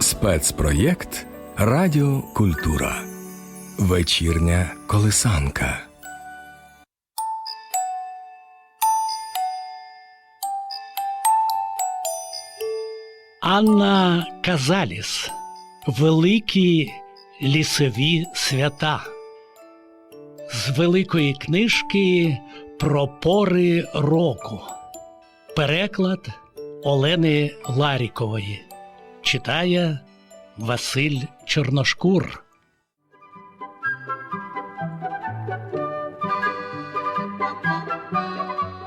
Спецпроєкт Радіо Культура. Вечірня колисанка. Анна Казаліс Великі лісові свята. З великої книжки про пори року. Переклад Олени Ларікової. Читає Василь Чорношкур.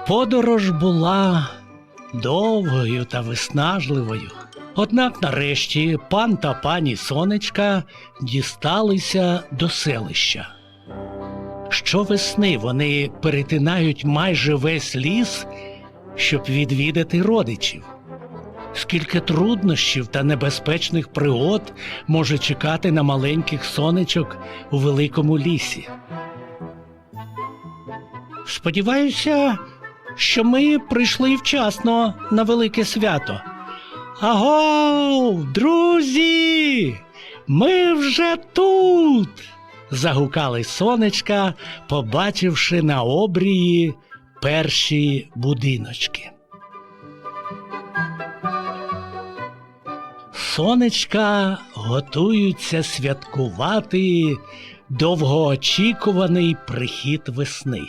Подорож була довгою та виснажливою. Однак нарешті пан та пані сонечка дісталися до селища. Щовесни вони перетинають майже весь ліс, щоб відвідати родичів. Скільки труднощів та небезпечних пригод може чекати на маленьких сонечок у великому лісі. Сподіваюся, що ми прийшли вчасно на велике свято. Аго, друзі! Ми вже тут. загукали сонечка, побачивши на обрії перші будиночки. Сонечка готуються святкувати довгоочікуваний прихід весни,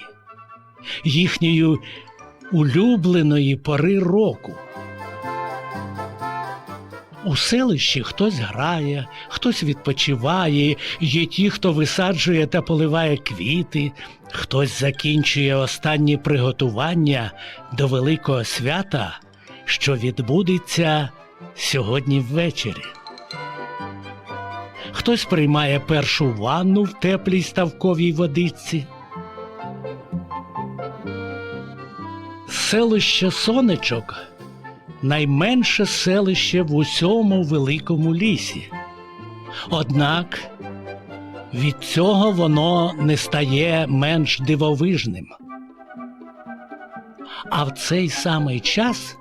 їхньої улюбленої пори року. У селищі хтось грає, хтось відпочиває, є ті, хто висаджує та поливає квіти, хтось закінчує останні приготування до великого свята, що відбудеться сьогодні ввечері. Хтось приймає першу ванну в теплій ставковій водичці. Селище сонечок найменше селище в усьому великому лісі. Однак від цього воно не стає менш дивовижним. А в цей самий час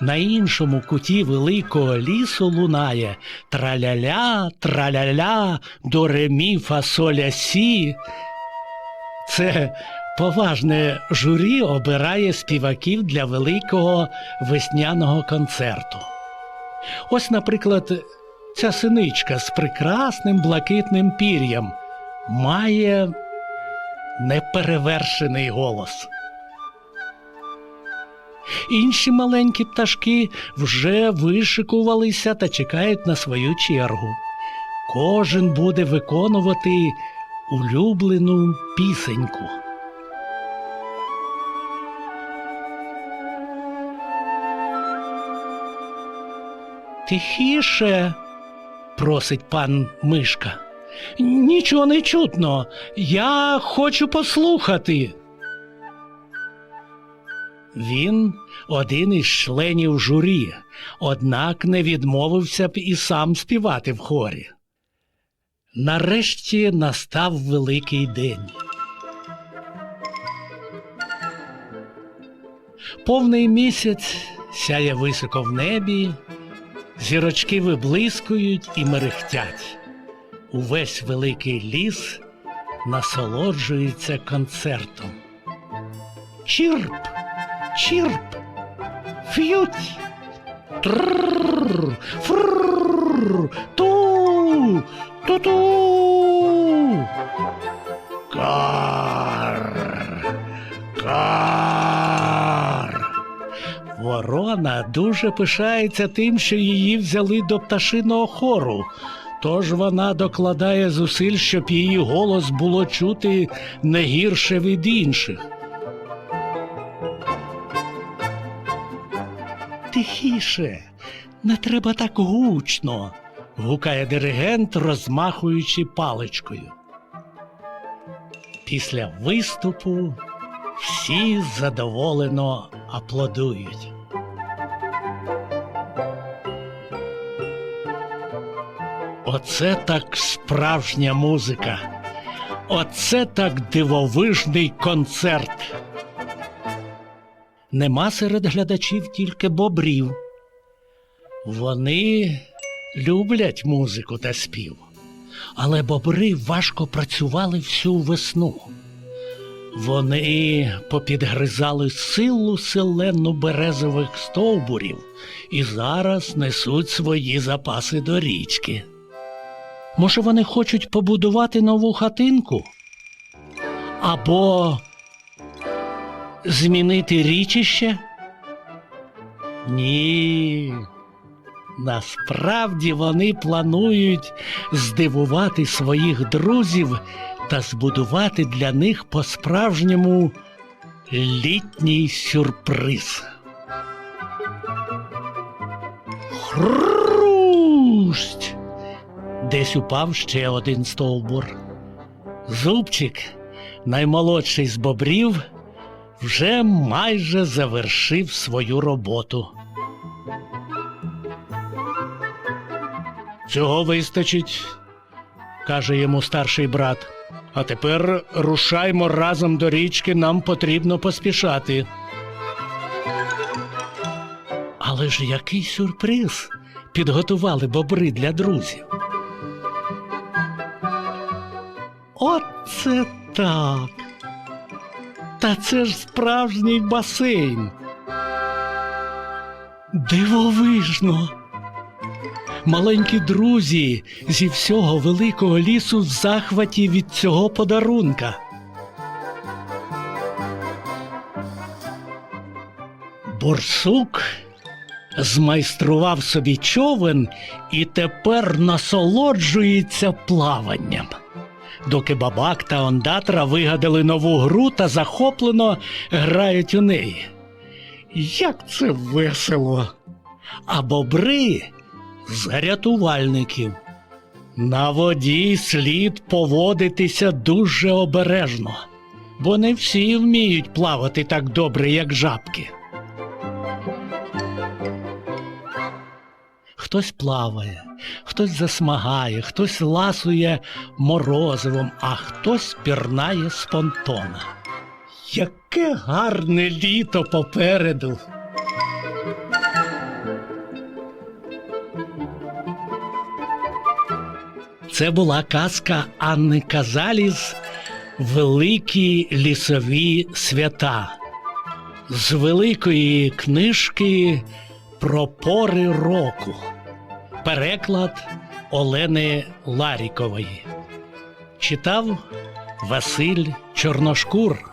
на іншому куті великого лісу лунає траля-ля, траля-ля, до ремі фасоля сі. Це поважне журі обирає співаків для великого весняного концерту. Ось, наприклад, ця синичка з прекрасним блакитним пір'ям має неперевершений голос. Інші маленькі пташки вже вишикувалися та чекають на свою чергу. Кожен буде виконувати улюблену пісеньку. Тихіше, просить пан Мишка. Нічого не чутно. Я хочу послухати. Він один із членів журі, однак не відмовився б і сам співати в хорі. Нарешті настав великий день. Повний місяць сяє високо в небі, зірочки виблискують і мерехтять. Увесь великий ліс насолоджується концертом. Чірп, чірп, ф'ють, трррр, фрррр, ту, ту-ту. Дуже пишається тим, що її взяли до пташиного хору. Тож вона докладає зусиль, щоб її голос було чути не гірше від інших. Тихіше, не треба так гучно, гукає диригент, розмахуючи паличкою. Після виступу всі задоволено аплодують. Оце так справжня музика. Оце так дивовижний концерт. нема серед глядачів тільки бобрів. Вони люблять музику та спів, але бобри важко працювали всю весну. Вони попідгризали силу селену березових стовбурів і зараз несуть свої запаси до річки. Може, вони хочуть побудувати нову хатинку? Або змінити річище? Ні. Насправді вони планують здивувати своїх друзів та збудувати для них по-справжньому літній сюрприз. Хрусть! Десь упав ще один стовбур. Зубчик, наймолодший з бобрів, вже майже завершив свою роботу. Цього вистачить, каже йому старший брат. А тепер рушаймо разом до річки, нам потрібно поспішати. Але ж який сюрприз підготували бобри для друзів. Оце так. Та це ж справжній басейн. Дивовижно. Маленькі друзі зі всього великого лісу в захваті від цього подарунка. Борсук змайстрував собі човен і тепер насолоджується плаванням. Доки бабак та ондатра вигадали нову гру та захоплено грають у неї. Як це весело! А бобри з рятувальників. На воді слід поводитися дуже обережно, бо не всі вміють плавати так добре, як жабки. Хтось плаває, хтось засмагає, хтось ласує морозивом, а хтось пірнає з понтона. Яке гарне літо попереду! Це була казка Анни Казаліс Великі лісові свята з великої книжки про пори року. Переклад Олени Ларікової. Читав Василь Чорношкур.